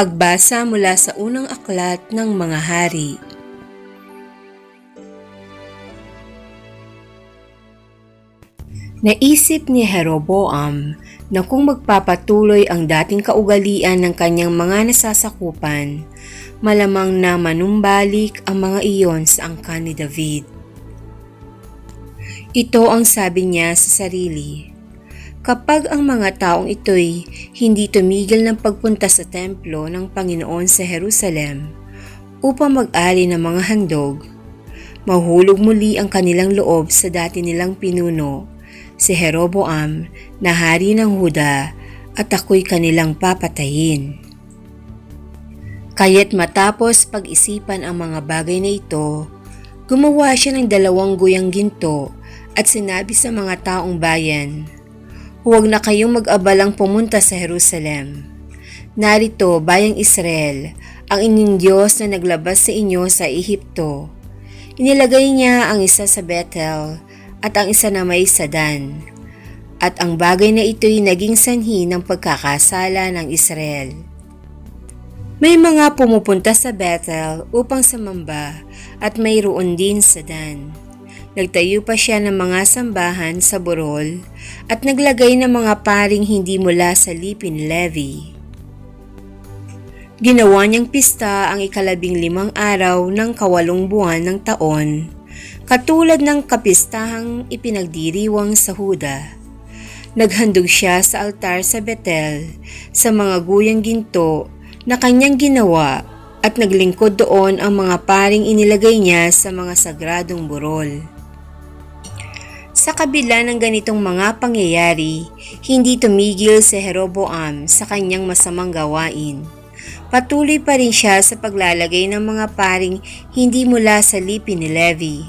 Pagbasa mula sa unang aklat ng mga hari. Naisip ni Jeroboam na kung magpapatuloy ang dating kaugalian ng kanyang mga nasasakupan, malamang na manumbalik ang mga iyon sa angkan ni David. Ito ang sabi niya sa sarili. Kapag ang mga taong ito'y hindi tumigil ng pagpunta sa templo ng Panginoon sa Jerusalem upang mag-ali ng mga handog, mahulog muli ang kanilang loob sa dati nilang pinuno, si Jeroboam na hari ng Huda at ako'y kanilang papatayin. Kaya't matapos pag-isipan ang mga bagay na ito, gumawa siya ng dalawang guyang ginto at sinabi sa mga taong bayan, Huwag na kayong mag-abalang pumunta sa Jerusalem. Narito, bayang Israel, ang inyong Diyos na naglabas sa inyo sa Ehipto. Inilagay niya ang isa sa Bethel at ang isa na may sa Dan. At ang bagay na ito'y naging sanhi ng pagkakasala ng Israel. May mga pumupunta sa Bethel upang sumamba at mayroon din sa Dan. Nagtayo pa siya ng mga sambahan sa Borol at naglagay ng mga paring hindi mula sa Lipin Levy. Ginawa niyang pista ang ikalabing limang araw ng kawalong buwan ng taon, katulad ng kapistahang ipinagdiriwang sa Huda. Naghandog siya sa altar sa Betel sa mga guyang ginto na kanyang ginawa at naglingkod doon ang mga paring inilagay niya sa mga sagradong burol. Sa kabila ng ganitong mga pangyayari, hindi tumigil si Jeroboam sa kanyang masamang gawain. Patuloy pa rin siya sa paglalagay ng mga paring hindi mula sa lipi ni Levi.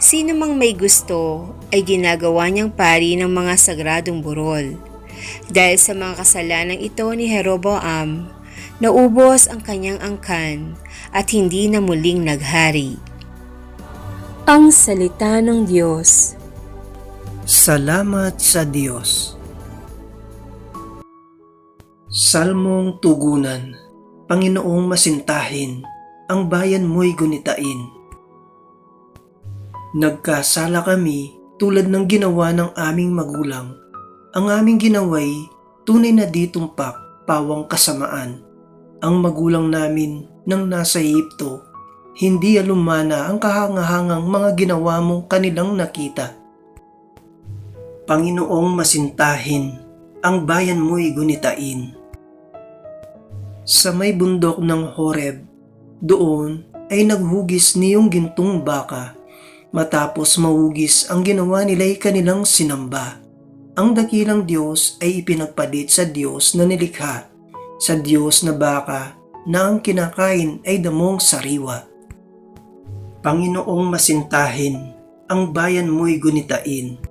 Sino mang may gusto ay ginagawa niyang pari ng mga sagradong burol. Dahil sa mga kasalanan ito ni Jeroboam, naubos ang kanyang angkan at hindi na muling naghari. Ang Salita ng Diyos Salamat sa Diyos. Salmong Tugunan Panginoong masintahin, ang bayan mo'y gunitain. Nagkasala kami tulad ng ginawa ng aming magulang. Ang aming ginaway tunay na ditumpak pawang kasamaan. Ang magulang namin nang nasa Egypto, hindi alumana ang kahangahangang mga ginawa mong kanilang nakita. Panginoong masintahin, ang bayan mo'y gunitain. Sa may bundok ng Horeb, doon ay naghugis niyong gintong baka. Matapos mahugis ang ginawa nila'y kanilang sinamba. Ang dakilang Diyos ay ipinagpalit sa Diyos na nilikha, sa Diyos na baka na ang kinakain ay damong sariwa. Panginoong masintahin, ang bayan mo'y gunitain.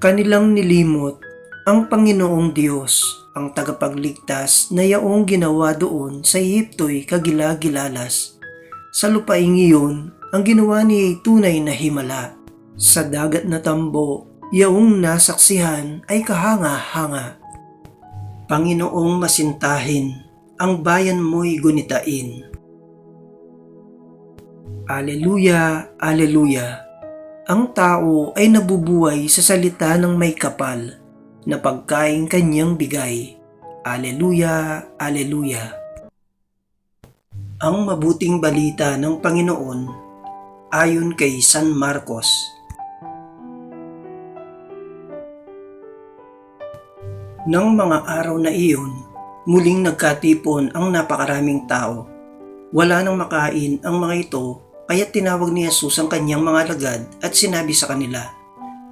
Kanilang nilimot ang Panginoong Diyos, ang tagapagligtas na yaong ginawa doon sa Egypto'y kagila-gilalas. Sa lupaing iyon, ang ginawa niya ay tunay na himala. Sa dagat na tambo, yaong nasaksihan ay kahanga-hanga. Panginoong masintahin, ang bayan mo'y gunitain. Aleluya, Aleluya. Ang tao ay nabubuhay sa salita ng may kapal na pagkain kanyang bigay. Aleluya, Aleluya. Ang mabuting balita ng Panginoon ayon kay San Marcos. Nang mga araw na iyon, muling nagkatipon ang napakaraming tao. Wala nang makain ang mga ito kaya tinawag ni Jesus ang kanyang mga lagad at sinabi sa kanila,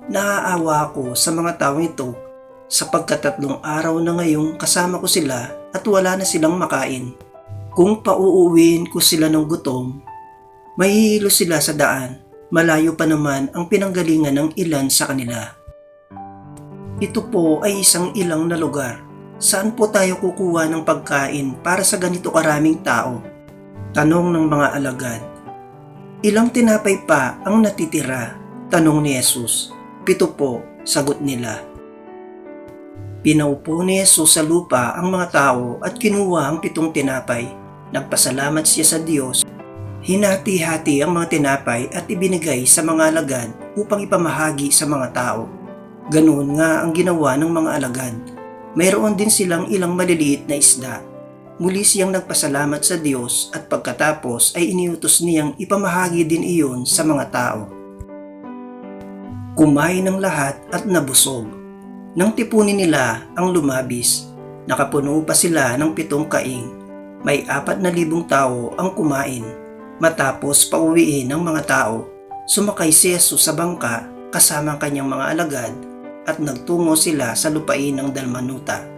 Naaawa ako sa mga taong ito sapagkat tatlong araw na ngayong kasama ko sila at wala na silang makain. Kung pauuwiin ko sila ng gutom, mahihilo sila sa daan, malayo pa naman ang pinanggalingan ng ilan sa kanila. Ito po ay isang ilang na lugar. Saan po tayo kukuha ng pagkain para sa ganito karaming tao? Tanong ng mga alagad. Ilang tinapay pa ang natitira? Tanong ni Jesus. Pito po, sagot nila. Pinaupo ni Jesus sa lupa ang mga tao at kinuha ang pitong tinapay. Nagpasalamat siya sa Diyos. Hinati-hati ang mga tinapay at ibinigay sa mga alagad upang ipamahagi sa mga tao. Ganoon nga ang ginawa ng mga alagad. Mayroon din silang ilang maliliit na isda. Muli siyang nagpasalamat sa Diyos at pagkatapos ay iniutos niyang ipamahagi din iyon sa mga tao. Kumain ng lahat at nabusog. Nang tipunin nila ang lumabis, nakapuno pa sila ng pitong kaing. May apat na libong tao ang kumain. Matapos pauwiin ng mga tao, sumakay si Jesus sa bangka kasama ang kanyang mga alagad at nagtungo sila sa lupain ng Dalmanuta.